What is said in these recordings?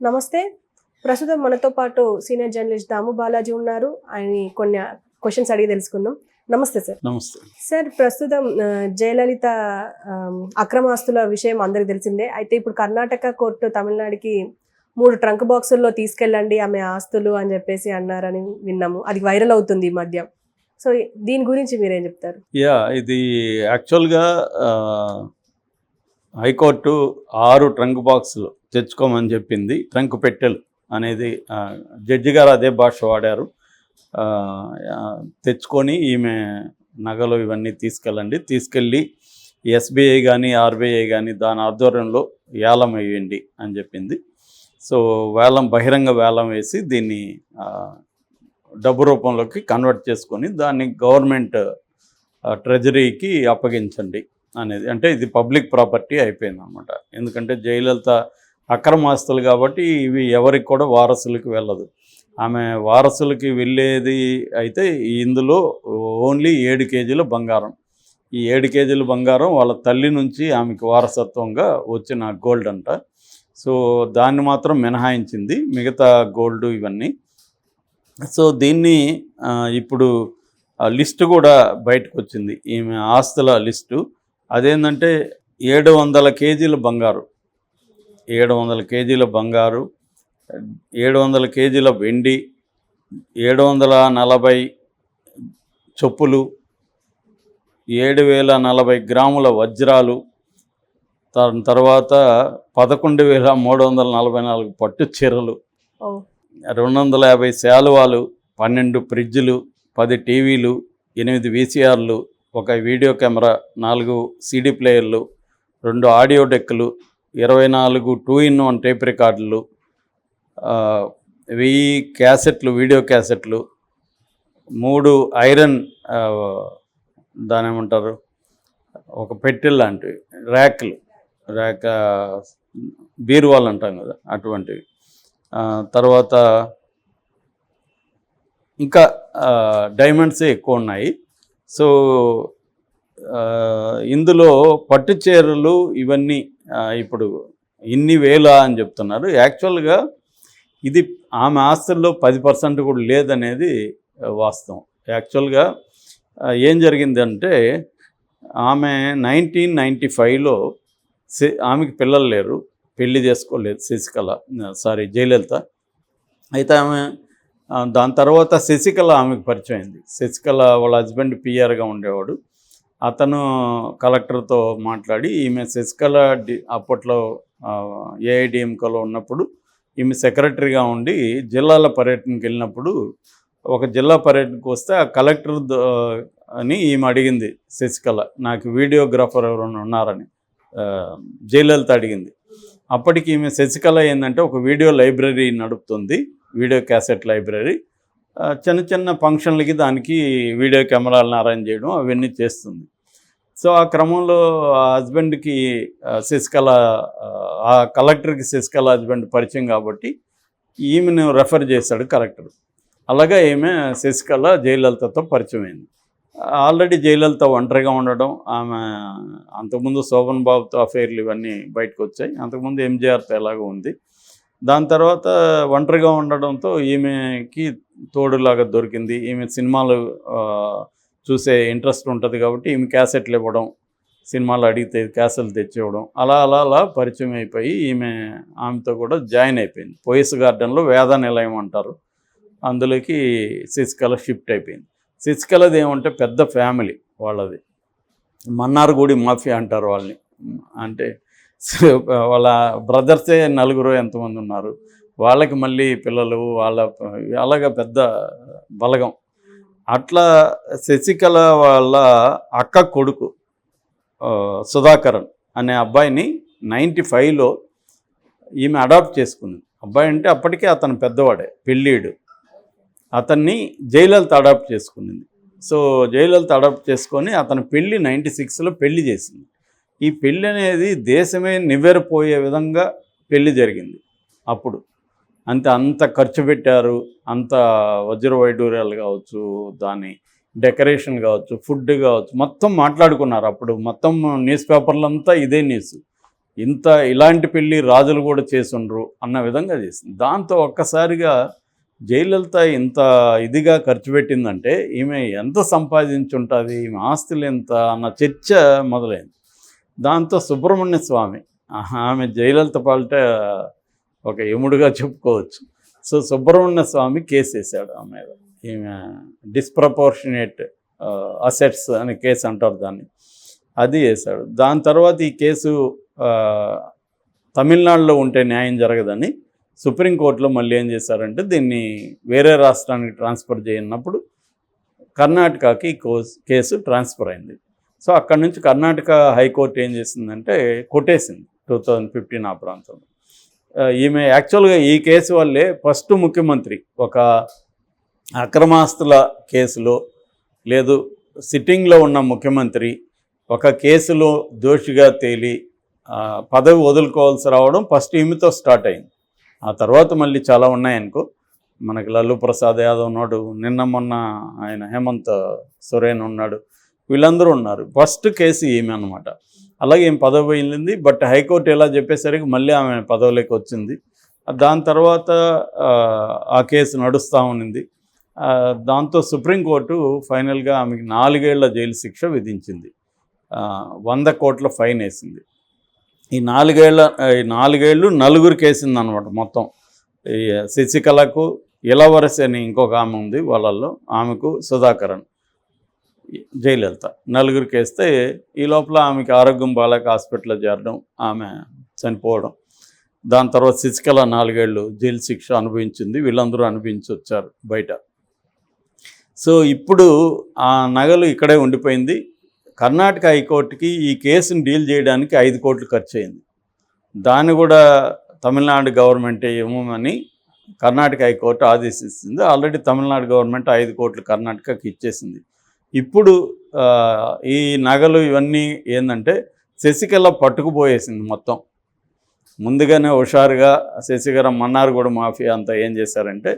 నమస్తే. ప్రస్తుతం మనతో పాటు సీనియర్ జర్నలిస్ట్ దాము బాలాజీ ఉన్నారు. ఆయన కొన్ని క్వశ్చన్స్ అడిగి తెలుసుకుందాం. నమస్తే సార్. నమస్తే. సార్ ప్రస్తుతం జయలలిత అక్రమాస్తుల విషయం అందరికి తెలిసిందే. అయితే ఇప్పుడు కర్ణాటక కోర్టు తమిళనాడుకి మూడు ట్రంక్ బాక్సుల్లో తీసుకెళ్ళండి ఆమె ఆస్తులు అని చెప్పేసి అన్నారని విన్నాము. అది వైరల్ అవుతుంది ఈ మధ్య. సో దీని గురించి మీరేం చెప్తారు? యా ఇది యాక్చువల్గా హైకోర్టు ఆరు ట్రంక్ బాక్సులు తెచ్చుకోమని చెప్పింది ట్రంక్ పెట్టెలు అనేది జడ్జి గారు అదే భాష వాడారు. తెచ్చుకొని ఈమె నగలు ఇవన్నీ తీసుకెళ్ళండి. తీసుకెళ్ళి ఎస్బీఐ కానీ ఆర్బీఐ కానీ దాని ఆధ్వర్యంలో వేలం వేయండి అని చెప్పింది. సో వేలం బహిరంగ వేలం వేసి దీన్ని డబ్బు రూపంలోకి కన్వర్ట్ చేసుకొని దాన్ని గవర్నమెంట్ ట్రెజరీకి అప్పగించండి అనేది. అంటే ఇది పబ్లిక్ ప్రాపర్టీ అయిపోయింది అనమాట ఎందుకంటే జయలలిత అక్రమాస్తులు కాబట్టి ఇవి ఎవరికి కూడా వారసులకు వెళ్ళదు. ఆమె వారసులకి వెళ్ళేది అయితే ఇందులో ఓన్లీ ఏడు కేజీల బంగారం. ఈ ఏడు కేజీల బంగారం వాళ్ళ తల్లి నుంచి ఆమెకి వారసత్వంగా వచ్చిన గోల్డ్ అంట. సో దాన్ని మాత్రం మినహాయించింది మిగతా గోల్డ్ ఇవన్నీ. సో దీన్ని ఇప్పుడు ఆ లిస్టు కూడా బయటకు వచ్చింది ఈమె ఆస్తుల లిస్టు. అదేంటంటే ఏడు వందల కేజీల బంగారు. ఏడు వందల కేజీల బంగారు ఏడు వందల కేజీల వెండి ఏడు వందల నలభై చొప్పులు ఏడు వేల నలభై గ్రాముల వజ్రాలు దాని తర్వాత పదకొండు వేల మూడు వందల నలభై నాలుగు పట్టు చీరలు రెండు వందల యాభై శాలువాలు పన్నెండు ఫ్రిడ్జ్లు పది టీవీలు ఎనిమిది వీసీఆర్లు ఒక వీడియో కెమెరా నాలుగు సీడీ ప్లేయర్లు రెండు ఆడియో డెక్కులు ఇరవై నాలుగు టూ ఇన్ వన్ టేప్ రికార్డులు వెయ్యి క్యాసెట్లు వీడియో క్యాసెట్లు మూడు ఐరన్ దాని ఏమంటారు ఒక పెట్టెలు లాంటివి ర్యాక్లు ర్యాక్ ఆ, బీరువాలు అంటాం కదా అటువంటివి. తర్వాత ఇంకా డైమండ్సే ఎక్కువ ఉన్నాయి. సో ఇందులో పట్టు చీరలు ఇవన్నీ ఇప్పుడు ఇన్ని వేల అని చెప్తున్నారు. యాక్చువల్గా ఇది ఆమె ఆస్తుల్లో పది పర్సెంట్ కూడా లేదనేది వాస్తవం. యాక్చువల్గా ఏం జరిగిందంటే ఆమె నైన్టీన్ నైంటీ ఫైవ్లో ఆమెకి పిల్లలు లేరు. పెళ్ళి చేసుకోలేదు శశికళ సారీ జయలలిత. అయితే ఆమె దాని తర్వాత శశికళ ఆమెకు పరిచయం అయింది. శశికళ వాళ్ళ హస్బెండ్ పిఆర్గా ఉండేవాడు. అతను కలెక్టర్తో మాట్లాడి ఈమె శశికళ డి అప్పట్లో ఏఐడిఎంకలో ఉన్నప్పుడు ఈమె సెక్రటరీగా ఉండి జిల్లాల పర్యటనకి వెళ్ళినప్పుడు ఒక జిల్లా పర్యటనకు వస్తే ఆ కలెక్టర్ అని ఈమె అడిగింది శశికళ నాకు వీడియోగ్రాఫర్ ఎవరైనా ఉన్నారని. జయలలిత అడిగింది. అప్పటికి ఈమె శశికళ ఏంటంటే ఒక వీడియో లైబ్రరీ నడుపుతుంది వీడియో క్యాసెట్ లైబ్రరీ. చిన్న చిన్న ఫంక్షన్లకి దానికి వీడియో కెమెరాలను అరేంజ్ చేయడం అవన్నీ చేస్తుంది. సో ఆ క్రమంలో ఆ హస్బెండ్కి శశికళ ఆ, కలెక్టర్కి శశికళ హస్బెండ్ పరిచయం కాబట్టి ఈమెను రెఫర్ చేశాడు కలెక్టర్. అలాగే ఈమె శశికళ జయలలితతో పరిచయం అయింది. ఆల్రెడీ జయలలిత ఒంటరిగా ఉండడం ఆమె అంతకుముందు శోభన్ బాబుతో అఫైర్లు ఇవన్నీ బయటకు వచ్చాయి. అంతకుముందు ఎంజీఆర్తో ఎలాగో ఉంది. దాని తర్వాత ఒంటరిగా ఉండడంతో ఈమెకి తోడులాగా దొరికింది. ఈమె సినిమాలు చూసే ఇంట్రెస్ట్ ఉంటుంది కాబట్టి ఈమె క్యాసెట్లు ఇవ్వడం సినిమాలు అడిగితే క్యాసెట్లు తెచ్చివ్వడం అలా అలా అలా పరిచయం అయిపోయి ఈమె ఆమెతో కూడా జాయిన్ అయిపోయింది. పోయిస్ గార్డెన్లో వేద నిలయం అంటారు. అందులోకి శశికళ షిఫ్ట్ అయిపోయింది. శశికళది ఏమంటే పెద్ద ఫ్యామిలీ వాళ్ళది. మన్నార్గూడి మాఫియా అంటారు వాళ్ళని. అంటే వాళ్ళ బ్రదర్సే నలుగురు ఎంతమంది ఉన్నారు. వాళ్ళకి మళ్ళీ పిల్లలు వాళ్ళ అలాగ పెద్ద బలగం. అట్లా శశికళ వాళ్ళ అక్క కొడుకు సుధాకరన్ అనే అబ్బాయిని నైంటీ ఫైవ్లో ఈమె అడాప్ట్ చేసుకుంది. అబ్బాయి అంటే అప్పటికే అతను పెద్దవాడే పెళ్ళీడు. అతన్ని జయలలిత అడాప్ట్ చేసుకునింది. సో జయలలిత అడాప్ట్ చేసుకొని అతని పెళ్ళి నైంటీ సిక్స్లో పెళ్ళి చేసింది. ఈ పెళ్ళి అనేది దేశమే నివ్వెరపోయే విధంగా పెళ్ళి జరిగింది. అప్పుడు అంతే అంత ఖర్చు పెట్టారు అంత వజ్ర వైడూర్యాలు కావచ్చు దాని డెకరేషన్ కావచ్చు ఫుడ్ కావచ్చు మొత్తం మాట్లాడుకున్నారు అప్పుడు. మొత్తం న్యూస్ పేపర్లంతా ఇదే న్యూస్. ఇంత ఇలాంటి పెళ్ళి రాజులు కూడా చేసుండ్రు అన్న విధంగా చేసింది. దాంతో ఒక్కసారిగా జయలలిత ఇంత ఇదిగా ఖర్చు పెట్టిందంటే ఈమె ఎంత సంపాదించుంటుంది ఈమె ఆస్తులు ఎంత అన్న చర్చ మొదలైంది. దాంతో సుబ్రహ్మణ్య స్వామి. ఆహా, ఆమె జయలలిత పాలిట ఒక యముడుగా చెప్పుకోవచ్చు. సో సుబ్రహ్మణ్య స్వామి కేసు వేసాడు ఆమె మీద. ఈమె డిస్ప్రపోర్షనేట్ అసెట్స్ అనే కేసు అంటారు దాన్ని. అది వేశాడు. దాని తర్వాత ఈ కేసు తమిళనాడులో ఉంటే న్యాయం జరగదని సుప్రీంకోర్టులో మళ్ళీ ఏం చేశారంటే దీన్ని వేరే రాష్ట్రానికి ట్రాన్స్ఫర్ చేయనప్పుడు కర్ణాటకకి ఈ కేసు ట్రాన్స్ఫర్ అయింది. సో అక్కడ నుంచి కర్ణాటక హైకోర్టు ఏం చేసిందంటే కొట్టేసింది టూ థౌజండ్ ఫిఫ్టీన్ ఆ ప్రాంతంలో. ఈమె యాక్చువల్గా ఈ కేసు వల్లే ఫస్ట్ ముఖ్యమంత్రి ఒక అక్రమాస్తుల కేసులో లేదు సిట్టింగ్లో ఉన్న ముఖ్యమంత్రి ఒక కేసులో దోషిగా తేలి పదవి వదులుకోవాల్సి రావడం ఫస్ట్ ఈమెతో స్టార్ట్ అయింది. ఆ తర్వాత మళ్ళీ చాలా ఉన్నాయనుకో. మనకి లల్లు ప్రసాద్ యాదవ్ ఉన్నాడు నిన్న మొన్న ఆయన హేమంత్ సొరేన్ ఉన్నాడు వీళ్ళందరూ ఉన్నారు. ఫస్ట్ కేసు ఈమె అనమాట అలాగే ఏం పదవి వెళ్ళింది బట్ హైకోర్టు ఎలా చెప్పేసరికి మళ్ళీ ఆమె పదవిలోకి వచ్చింది. దాని తర్వాత ఆ, కేసు నడుస్తూ ఉన్నింది. దాంతో సుప్రీంకోర్టు ఫైనల్గా ఆమెకి నాలుగేళ్ళ జైలు శిక్ష విధించింది. వంద కోట్ల ఫైన్ వేసింది. ఈ నాలుగేళ్ళ ఈ నాలుగేళ్ళు నలుగురికి వేసింది అనమాట మొత్తం. ఈ శశికళకు ఇలవరసి అని ఇంకొక ఆమె ఉంది వాళ్ళల్లో. ఆమెకు సుధాకరన్. జయలలిత నలుగురికి వేస్తే ఈ లోపల ఆమెకి ఆరోగ్యం బాగాలేక హాస్పిటల్లో చేరడం ఆమె చనిపోవడం. దాని తర్వాత శశికళ నాలుగేళ్ళు జైలు శిక్ష అనుభవించింది వీళ్ళందరూ అనుభవించి వచ్చారు బయట. సో ఇప్పుడు ఆ నగలు ఇక్కడే ఉండిపోయింది. కర్ణాటక హైకోర్టుకి ఈ కేసుని డీల్ చేయడానికి ఐదు కోట్లు ఖర్చు అయింది దాన్ని కూడా తమిళనాడు గవర్నమెంటే ఇవ్వమని కర్ణాటక హైకోర్టు ఆదేశిస్తుంది. ఆల్రెడీ తమిళనాడు గవర్నమెంట్ ఐదు కోట్లు కర్ణాటకకి ఇచ్చేసింది. ఇప్పుడు ఈ నగలు ఇవన్నీ ఏంటంటే శశికళ పట్టుకుపోయేసింది మొత్తం. ముందుగానే హుషారుగా శశికళ మన్నార్గూడ మాఫియా అంతా ఏం చేశారంటే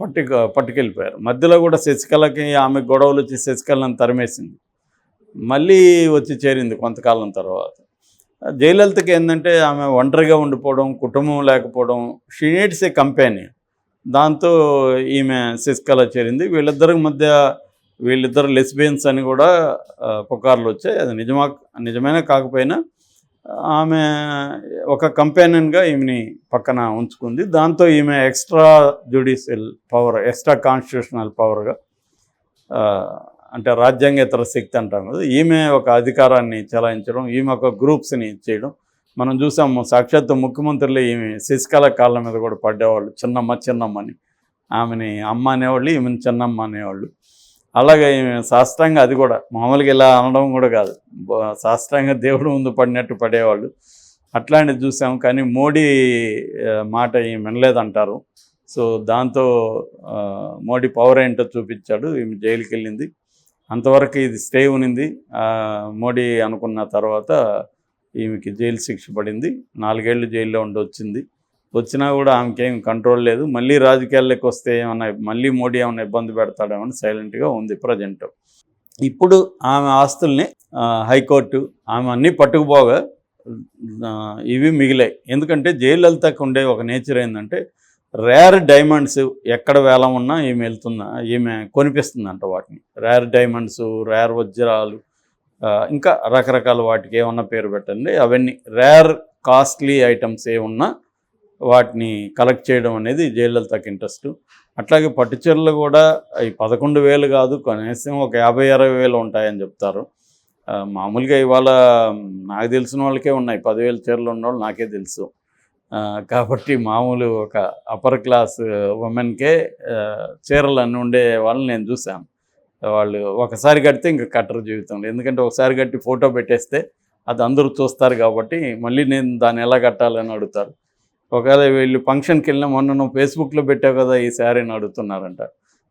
పట్టుకు పట్టుకెళ్ళిపోయారు. మధ్యలో కూడా శశికళకి ఆమె గొడవలు వచ్చి శశికళను తరిమేసింది. మళ్ళీ వచ్చి చేరింది కొంతకాలం తర్వాత. జయలలితకి ఏంటంటే ఆమె ఒంటరిగా ఉండిపోవడం కుటుంబం లేకపోవడం షీ నీడ్స్ ఏ కంపెనీ దాంతో ఈమె శశికళ చేరింది. వీళ్ళిద్దరి మధ్య వీళ్ళిద్దరు లెస్బియన్స్ అని కూడా పుకార్లు వచ్చాయి. అది నిజమా నిజమైన కాకపోయినా ఆమె ఒక కంపానియన్గా ఈమెని పక్కన ఉంచుకుంది. దాంతో ఈమె extra judicial power extra constitutional పవర్గా అంటే రాజ్యాంగేతర శక్తి అంటాం కదా ఈమె ఒక అధికారాన్ని చెలాయించడం ఈమె ఒక గ్రూప్స్ని చేయడం. మనం చూసాము సాక్షాత్తు ముఖ్యమంత్రులు ఈమె శశికళ కాళ్ళ మీద కూడా పడ్డేవాళ్ళు చిన్నమ్మ చిన్నమ్మని ఆమెని అమ్మ అనేవాళ్ళు ఈమెను చిన్నమ్మ అనేవాళ్ళు. అలాగే శాస్త్రంగా సాష్టాంగ అది కూడా మామూలుగా ఇలా అనడం కూడా కాదు. శాస్త్రంగా సాష్టాంగ దేవుడు ముందు పడినట్టు పడేవాళ్ళు. అట్లాంటిది చూసాం కానీ మోడీ మాట ఏం వినలేదంటారు. సో దాంతో మోడీ పవర్ ఏంటో చూపించాడు ఈమె జైలుకి వెళ్ళింది అంతవరకు ఇది స్టే ఉనింది మోడీ అనుకున్న తర్వాత ఈమెకి జైలు శిక్ష పడింది. నాలుగేళ్ళు జైల్లో ఉండి వచ్చింది. వచ్చినా కూడా ఆమెకేం కంట్రోల్ లేదు. మళ్ళీ రాజకీయాల్లోకి వస్తే ఏమన్నా మళ్ళీ మోడీ ఏమైనా ఇబ్బంది పెడతాడేమని సైలెంట్గా ఉంది ప్రజెంట్ ఇప్పుడు ఆమె ఆస్తుల్ని హైకోర్టు ఆమె అన్నీ పట్టుకుపోగా ఇవి మిగిలాయి. ఎందుకంటే జయలలితకు ఉండే ఒక నేచర్ ఏంటంటే రేర్ డైమండ్స్ ఎక్కడ వేలం ఉన్నా ఈమె వెళ్తుందా ఈమె కొనిపిస్తుందంట వాటిని. రేర్ డైమండ్స్ రేర్ వజ్రాలు ఇంకా రకరకాల వాటికి ఏమన్నా పేరు పెట్టండి. అవన్నీ రేర్ కాస్ట్లీ ఐటమ్స్ ఏమున్నా వాటిని కలెక్ట్ చేయడం అనేది జయలలితకి ఇంట్రెస్ట్ అట్లాగే పట్టు చీరలు కూడా ఈ పదకొండు వేలు కాదు కనీసం ఒక యాభై అరవై వేలు ఉంటాయని చెప్తారు. మామూలుగా ఇవాళ నాకు తెలిసిన వాళ్ళకే ఉన్నాయి. పదివేల చీరలు ఉన్నవాళ్ళు నాకే తెలుసు. కాబట్టి మామూలు ఒక అప్పర్ క్లాస్ ఉమెన్కే చీరలు అన్నీ ఉండే వాళ్ళని నేను చూశాను. వాళ్ళు ఒకసారి కడితే ఇంకా కట్టరు జీవితంలో. ఎందుకంటే ఒకసారి కట్టి ఫోటో పెట్టేస్తే అది అందరూ చూస్తారు కాబట్టి మళ్ళీ నేను దాన్ని ఎలా కట్టాలని అడుగుతారు. ఒకవేళ వీళ్ళు ఫంక్షన్కి వెళ్ళిన మొన్న నువ్వు ఫేస్బుక్లో పెట్టావు కదా ఈ శారీని అడుగుతున్నారంట.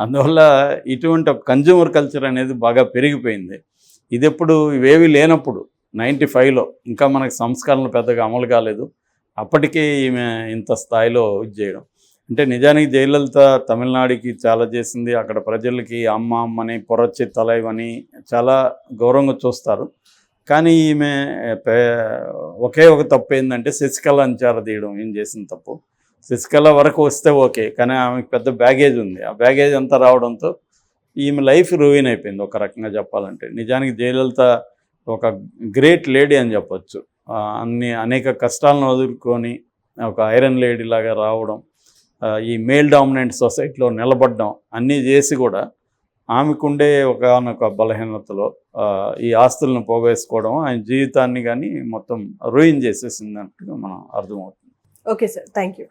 అందువల్ల ఇటువంటి ఒక కన్జ్యూమర్ కల్చర్ అనేది బాగా పెరిగిపోయింది. ఇది ఎప్పుడు ఇవేవి లేనప్పుడు నైంటీ ఫైవ్లో ఇంకా మనకి సంస్కరణలు పెద్దగా అమలు కాలేదు. అప్పటికే ఈమె ఇంత స్థాయిలో ఇది చేయడం. అంటే నిజానికి జయలలిత తమిళనాడుకి చాలా చేసింది. అక్కడ ప్రజలకి అమ్మ అమ్మని పొరచ్చి తలైవని చాలా గౌరవంగా చూస్తారు. కానీ ఈమె ఒకే ఒక తప్పు ఏంటంటే శశికళ అంచార తీయడం ఏం చేసిన తప్పు. శశికళ వరకు వస్తే ఓకే కానీ ఆమెకు పెద్ద బ్యాగేజ్ ఉంది. ఆ బ్యాగేజ్ అంతా రావడంతో ఈమె లైఫ్ రూయిన్ అయిపోయింది ఒక రకంగా చెప్పాలంటే. నిజానికి జయలలిత ఒక గ్రేట్ లేడీ అని చెప్పొచ్చు. అన్ని అనేక కష్టాలను వదులుకొని ఒక ఐరన్ లేడీ లాగా రావడం ఈ మేల్ డామినెంట్ సొసైటీలో నిలబడడం అన్నీ చేసి కూడా ఆమెకుండే ఒకనొక బలహీనతలో ఈ ఆస్తులను పోగేసుకోవడం ఆయన జీవితాన్ని కానీ మొత్తం రూయిన్ చేసేసింది అన్నట్టుగా మనం అర్థమవుతుంది. Okay sir. Thank you